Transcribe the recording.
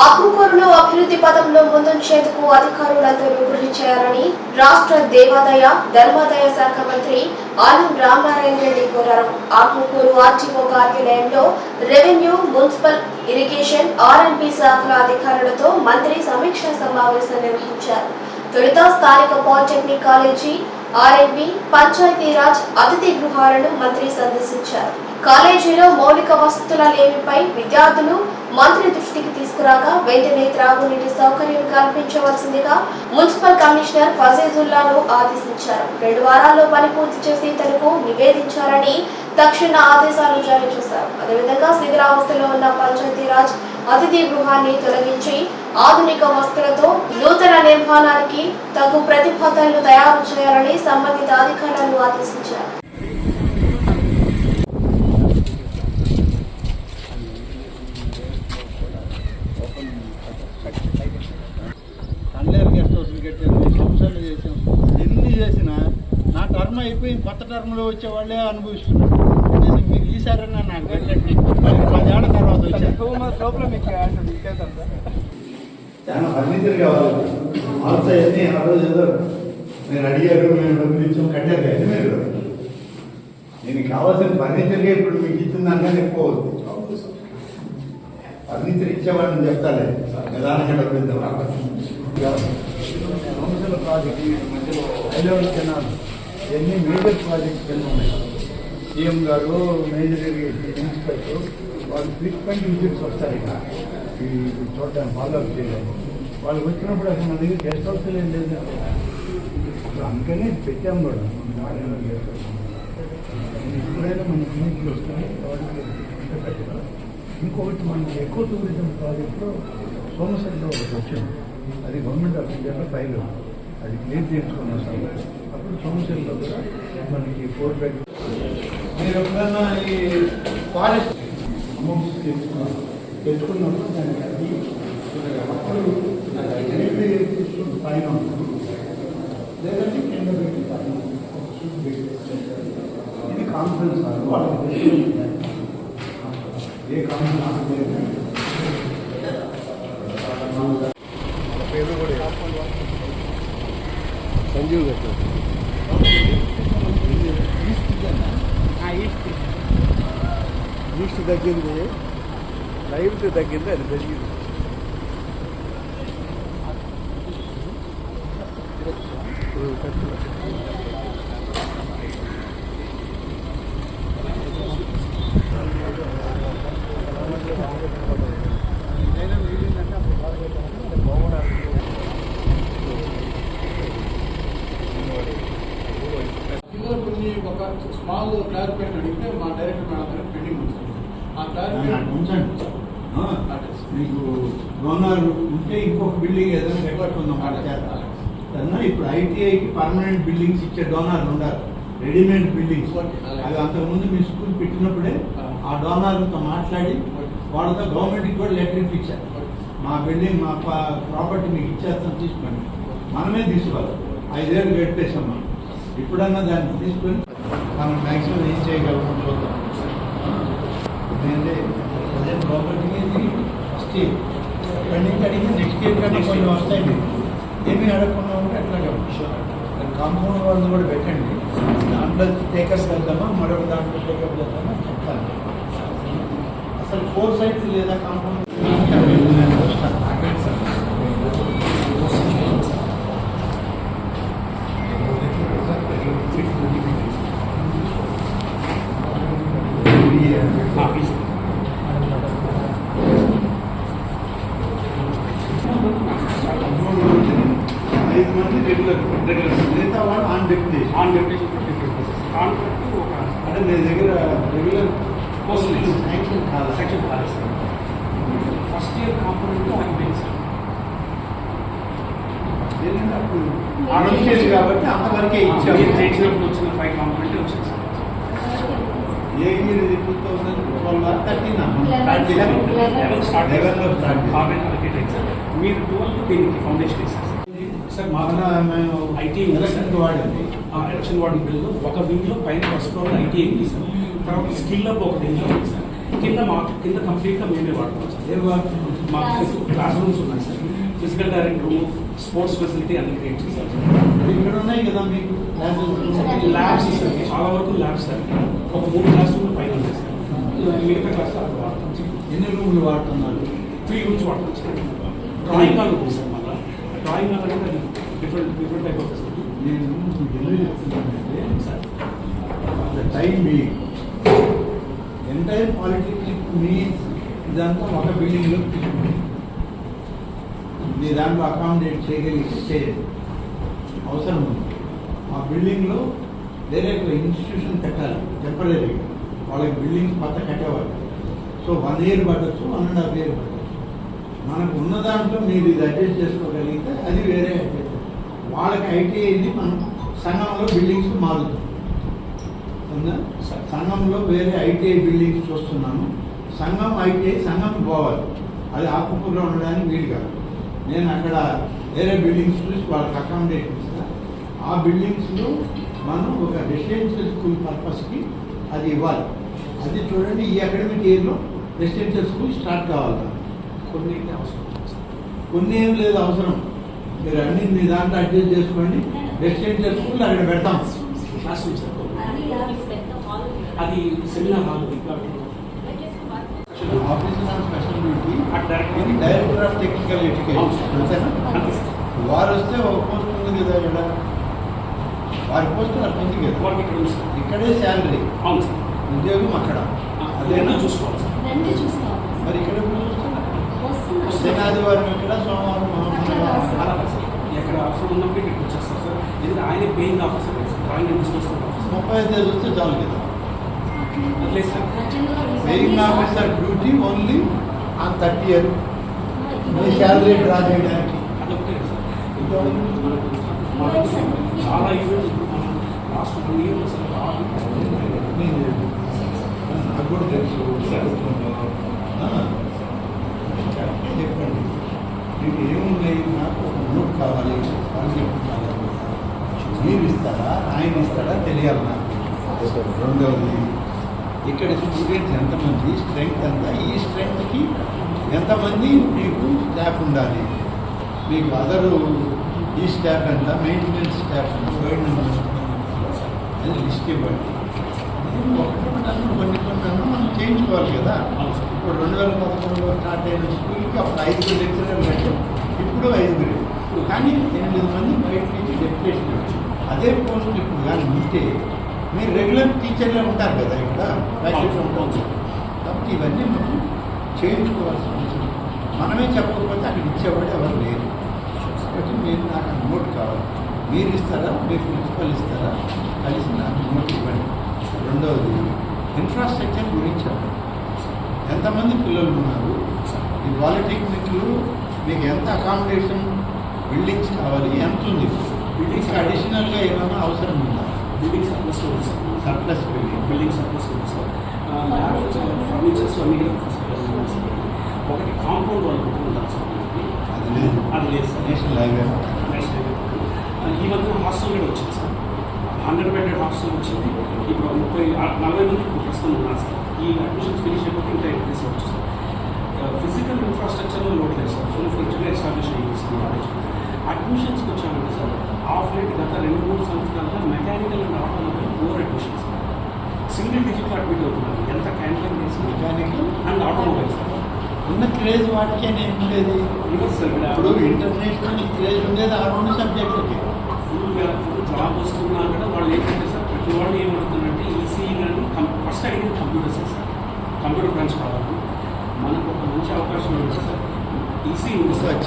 ఆత్మకూరును అభివృద్ధి పదంలో ముందుంచేందుకు అధికారులతో విభజన చేయాలని రాష్ట్ర దేవాదాయ ధర్మాదాయ శాఖ మంత్రి ఆనం రామనారాయణ రెడ్డి కోరారు. ఆత్మకూరు ఆర్టీఓ కార్యాలయంలో రెవెన్యూ మున్సిపల్ ఇరిగేషన్ ఆర్ఎంపీ శాఖల అధికారులతో మంత్రి సమీక్షా సమావేశం నిర్వహించారు. తొలుత స్థానిక పాలిటెక్నిక్ కాలేజీ ఆర్ఎంపీ పంచాయతీరాజ్ అతిథి గృహాలను మంత్రి సందర్శించారు. కాలేజీలో మౌలిక వసతుల లేమిపై విద్యార్థులు మంత్రి దృష్టికి తీసుకురాగా వెంటనే త్రాగునీటి సౌకర్యం కల్పించవలసిందిగా మున్సిపల్ కమిషనర్ ఫజీజుల్లాను ఆదేశించారు. రెండు వారాల్లో పని పూర్తి చేసి తనకు నివేదించాలని తక్షణ ఆదేశాలు జారీ చేశారు. అదేవిధంగా శిథిరావస్థలో ఉన్న పంచాయతీరాజ్ అతిథి గృహాన్ని తొలగించి ఆధునిక వస్తువులతో నూతన నిర్మాణానికి తగు ప్రతిపాదనలు తయారు చేయాలని సంబంధిత అధికారులను ఆదేశించారు. టర్మ్ అయిపోయి కొత్త టర్మ్లో వచ్చే వాళ్ళే అనుభవిస్తున్నారు మీరు ఈసారైనా నాకు మరి పదేళ్ళ తర్వాత చాలా ఫర్నిచర్ కావాలి మాల్సా అన్ని ఆ రోజు ఏదో మీరు అడిగారు మేము డబ్బులు ఇచ్చాం కట్టారు కదా మీరు దీనికి కావాల్సిన ఫర్నిచర్గా ఇప్పుడు మీకు ఇచ్చిన దానికన్నా ఎక్కువ అవుతుంది ఫర్నిచర్ ఇచ్చేవాడిని చెప్తాలే నిదానంగా డబ్బులు ఇద్దాం ప్రాజెక్ట్ మధ్యలో హైలెవెల్ కెనాల్ ఇవన్నీ మేజర్ ప్రాజెక్ట్స్ కింద ఉన్నాయి. సీఎం గారు మేజర్ ఇరిగేషన్ ఇన్స్పెక్టర్ వాళ్ళు ఫ్రీక్వెంట్ విజిట్స్ వస్తారు ఇక్కడ. ఈ చూడటానికి ఫాలో అప్ చేయడానికి వాళ్ళు వచ్చినప్పుడు అసలు మన దగ్గర గెస్ట్ హౌస్ ఏం లేదు. అసలు అందుకనే పెట్టాం కూడా. మన గెస్ట్ హౌస్ ఇప్పుడైనా మన క్లినిక్లు వస్తాయి ఇంకొకటి మనకి ఎక్కువ టూరిజం ప్రాజెక్ట్లో సోమశెట్లో ఒకటి వచ్చింది. అది గవర్నమెంట్ ఆఫ్ ఇండియాలో ఫైల్ అది క్లియర్ చేసుకున్న వస్తాం అప్పుడు సోమశెల్లో కూడా మనకి ఫోర్ బెడ్ మీరు ఎప్పుడన్నా ఈ ఫారెస్ట్ అమౌంట్స్ తెచ్చుకున్నారు తెచ్చుకున్నప్పుడు దానికి అది అప్పుడు రైల్వే తీసుకుని పైన ఉంటుంది. లేదంటే కింద పెట్టి పైన ఉంటుంది. ఒక సూట్ పెట్టి. ఇది కాన్ఫరెన్స్ హాల్ వాళ్ళకి తెలియదు. ఏ కాన్ఫరెన్స్ హాల్ లేదు. సంజీవ్ గారు ఈస్ట్ తగ్గింది లైట్ తగ్గింది అది పెరిగింది. ఇందులో కొన్ని ఒక స్మాల్ క్లారిఫికేషన్ అడిగితే మా డైరెక్టర్ మేడం గారు పెండింగ్ ఉంటుంది ఆ క్లారిఫికేషన్ మీకు డోనర్ ఉంటే ఇంకొక బిల్డింగ్ ఏదైనా వాళ్ళ చేత సరేనా? ఇప్పుడు ఐటీఐకి పర్మనెంట్ బిల్డింగ్స్ ఇచ్చే డోనర్లు ఉండాలి. Readymade buildings. అది. అంతకుముందు మీ స్కూల్ పెట్టినప్పుడే ఆ. డోనర్లతో మాట్లాడి వాళ్ళతో గవర్నమెంట్కి కూడా లెటర్ ఇప్పించారు. మా బిల్డింగ్ మా ప్రాపర్టీ మీకు ఇచ్చేస్తాం తీసుకోండి. మనమే తీసుకోవాలి. ఐదేళ్ళు పెట్టేసాం మనం. ఇప్పుడన్నా దాన్ని తీసుకొని మనం మ్యాక్సిమం ఏం చేయగలమో చూద్దాం. ఎందుకంటే ప్రజెంట్ ప్రాపర్టీ ఫస్ట్ ఇయర్ ఇక్కడి నుంచి అడిగి నెక్స్ట్ ఇయర్ కన్నా కొన్ని వస్తాయి మీకు. ఏమీ అడగకుండా ఉంటే అట్లాగే కాంపౌండ్ వాళ్ళు కూడా పెట్టండి. దాంట్లో టేకర్స్ వెళ్దామా? మరొక దాంట్లో టేకప్ వెళ్దామా? చెప్తాను. అసలు ఫోర్ సైడ్స్ లేదా కాంపౌండ్ ఐదు మంది రెగ్యులర్ రెగ్యులర్ మిగతా వాళ్ళు on deputation on deputation fifty five percent contract ఒక అంటే మీ దగ్గర రెగ్యులర్ పోస్ట్ శాంక్షన్ కాదు సెక్షన్ కాలేదు సార్ ఫస్ట్ ఇయర్ కాంపోనెంట్ అయిపోయింది సార్ ఏంటంటే అప్పుడు ఆలోచించేది కాబట్టి అంతవరకే ఇచ్చాము చేసినప్పుడు వచ్చిన ఫైవ్ కాంపోనెంట్ వచ్చింది సార్ ఏ ఇయర్ ఇది two thousand twelve thirteen eleven start లెవెన్లో start మీరు ట్వెల్వ్ దీనికి ఫౌండేషన్ వేసారు సార్ మా మన మేము ఐటీ ఎలక్షన్కి వాడింది ఎలక్షన్ వార్డు బిల్లు ఒక వింగ్లో పైన ఫస్ట్ ఫ్లోర్ ఐటీ ఉంది సార్. తర్వాత స్కిల్ అప్ ఒక వింగ్లో ఉంది సార్. కింద మా కింద కంప్లీట్గా మేమే వాడతాం సార్. వాడుతున్నాం మాకు క్లాస్ రూమ్స్ ఉన్నాయి sir. Physical director room sports facility అన్ని క్రియేట్ చేశారు ఇక్కడ ఉన్నాయి కదా మీకు ల్యాబ్స్ సార్ చాలా వరకు ల్యాబ్స్ సార్ ఒక మూడు క్లాస్ రూమ్ పైన ఉన్నాయి సార్ మిగతా క్లాస్ అక్కడ వాడతాం ఎన్ని రూములు వాడుతున్నారు? త్రీ రూమ్స్ వాడతాం సార్ డ్రాయింగ్ హాల్ ఉంది సార్ డ్రాయింగ్ అనేది different different type of facility నేను మీకు ఎందుకు చెప్తున్నానంటే సార్ ద టైం మీ ఎంటైర్ పాలిటెక్నిక్ మీ ఇదంతా ఒక బిల్డింగ్లో మీ దాంట్లో అకామిడేట్ చేయగలిగితే చేయండి అవసరం ఉంది. ఆ బిల్డింగ్లో వేరే ఒక ఇన్స్టిట్యూషన్ పెట్టాలి టెంపరీగా వాళ్ళకి బిల్డింగ్ కొత్త కట్టేవాళ్ళు. సో వన్ ఇయర్ పట్టచ్చు వన్ అండ్ హాఫ్ ఇయర్ పట్టచ్చు. మనకు ఉన్న దాంట్లో మీరు ఇది అడ్జస్ట్ చేసుకోగలిగితే అది వేరే adjust. వాళ్ళకి ఐటీఐది మనం సంఘంలో బిల్డింగ్స్ మారుతుంది సంఘంలో వేరే ఐటీఐ బిల్డింగ్స్ చూస్తున్నాను సంఘం ఐటీఐ సంఘం పోవాలి అది ఆకుకూరలో ఉండడానికి వీలు కాదు. నేను అక్కడ వేరే బిల్డింగ్స్ చూసి వాళ్ళకి అకామిడేషన్ ఇస్తా. ఆ బిల్డింగ్స్లో మనం ఒక రెసిడెన్షియల్ స్కూల్ పర్పస్కి అది ఇవ్వాలి. అది చూడండి ఈ అకాడమిక్ ఇయర్లో రెసిడెన్షియల్ స్కూల్ స్టార్ట్ కావాలి. కొన్ని అయితే అవసరం. కొన్ని ఏం లేదు అవసరం. మీరు అన్ని మీ దాంట్లో అడ్జస్ట్ చేసుకోండి. రెసిడెన్షియల్ స్కూల్ అక్కడ పెడతాం. క్లాస్ రూమ్ సార్ అది అది అది seminar hall director of technical education. వారు వస్తే ఒక పోస్ట్ ఉంది కదా ఇక్కడ? వారి పోస్ట్ అక్కడ ఉంది కదా? వర్క్ ఇక్కడ శాలరీ ఉద్యోగం అక్కడ. అదేనా? అదేనా చూసుకోవాలి మరి ఇక్కడ శనాదివారం ఇక్కడ సోమవారం ఎక్కడ అవసరం ఉన్నప్పుడు ఇక్కడికి సార్. ఎందుకంటే ఆయన paying officer drawing and business officer ముప్పై ఐదు వేలు వస్తే చాలు కదా. లేదు sir. Paying officer duty only on thirty year salary draw చేయడానికి. చాలా ఈవెంట్స్ లాస్ట్ వన్ ఇయర్ కూడా తెలుసు. ఆ, మీకు ఏముంది నాకు నోట్ కావాలి కాన్సెప్ట్ కావాలి. మీరు ఇస్తారా? ఆయన ఇస్తారా తెలియాలి నాకు. రెండవది ఇక్కడ స్టూడెంట్స్ ఎంతమంది స్ట్రెంగ్త్ ఎంత ఈ స్ట్రెంగ్త్కి ఎంతమంది మీకు స్టాఫ్ ఉండాలి? మీకు అదరు ఈ స్టాఫ్ ఎంత? మెయింటెనెన్స్ స్టాఫ్ గైడ్ నెంబర్ అది లిస్ట్ ఇవ్వండి. నేను ఒకటి కొన్ని కొన్ని మనం చేయించుకోవాలి కదా. అవసరం ఇప్పుడు రెండు వేల పదకొండులో స్టార్ట్ అయిన స్కూల్కి అప్పుడు ఐదుగురు లెక్చరర్లు పెట్టాం ఇప్పుడు ఐదుగురు. కానీ ఎనిమిది మంది బయట నుంచి డెప్యుటేషన్ వచ్చి. అదే పోస్ట్ ఇప్పుడు కానీ ఉంటే మీరు రెగ్యులర్ టీచర్లే ఉంటారు కదా ఇక్కడ ఉంటుంది కాబట్టి ఇవన్నీ మనం చేయించుకోవాల్సి ఉంటుంది మనమే చెప్పకపోతే అక్కడ ఇచ్చేవాడు ఎవరు లేరు. కాబట్టి మీరు నాకు నోట్ కావాలి. మీరు ఇస్తారా? మీరు ప్రిన్సిపల్ ఇస్తారా? కలిసి నాకు నోట్ ఇవ్వండి. రెండవది ఇన్ఫ్రాస్ట్రక్చర్ గురించి చెప్పండి. ఎంతమంది పిల్లలు ఉన్నారు? ఈ పాలిటెక్నిక్లు మీకు ఎంత అకామిడేషన్ బిల్డింగ్స్ కావాలి? ఎంత ఉంది బిల్డింగ్స్ అడిషనల్గా ఏమైనా అవసరం ఉందా? బిల్డింగ్ సర్ప్లస్ ఉంది sir surplus building building surplus ఉంది సార్ ఫర్నిచర్స్ అన్ని ఒకటి కాంపౌండ్ వాళ్ళు ఉండాలి సార్. అది లేదు. అది లేదు సార్ నేషనల్ హైవే నెక్స్ట్ ఈ మధ్య హాస్టల్ కూడా వచ్చింది సార్ హండ్రెడ్ బెడెడ్ హాస్టల్ వచ్చింది. ఇప్పుడు ముప్పై నలభై మంది ప్రస్తుతం ఉన్నారు సార్ ఈ అడ్మిషన్స్ ఫినిష్ అయిపోతే ఇంకా ఇంక్రీస్ అవ్వచ్చు సార్. ఫిజికల్ ఇన్ఫ్రాస్ట్రక్చర్లో లోడ్ లేదు సార్. ఫుల్ ఫ్లెడ్జ్గా ఎస్టాబ్లిష్ అయ్యింది కాలేజ్ అడ్మిషన్స్కి వచ్చామంటే సార్. ఆఫ్ లైట్ గత రెండు మూడు సంవత్సరాలుగా mechanical and automobile over admissions single digit admit అవుతున్నారు ఎంత క్యాండిడేట్ చేసి మెకానికల్ అండ్ ఆటోమొబైల్ సార్. ఉన్న క్రేజ్ వాటికే ఉండేది రివర్స్ సార్ ఇప్పుడు ఇంటర్నేషనల్ క్రేజ్ ఉండేది ఆ రెండు సబ్జెక్టులకి ఫుల్ జాబ్ వస్తున్నా కూడా వాళ్ళు ఏంటంటే సార్? ప్రతి వాళ్ళు ఏమడుతుందంటే మనం ఫస్ట్ అడిగింది కంప్యూటర్ సార్. కంప్యూటర్ బ్రాంచ్ కావాలి మనకు ఒక మంచి అవకాశం ఉంది సార్. ఈసీ ఉంది సార్.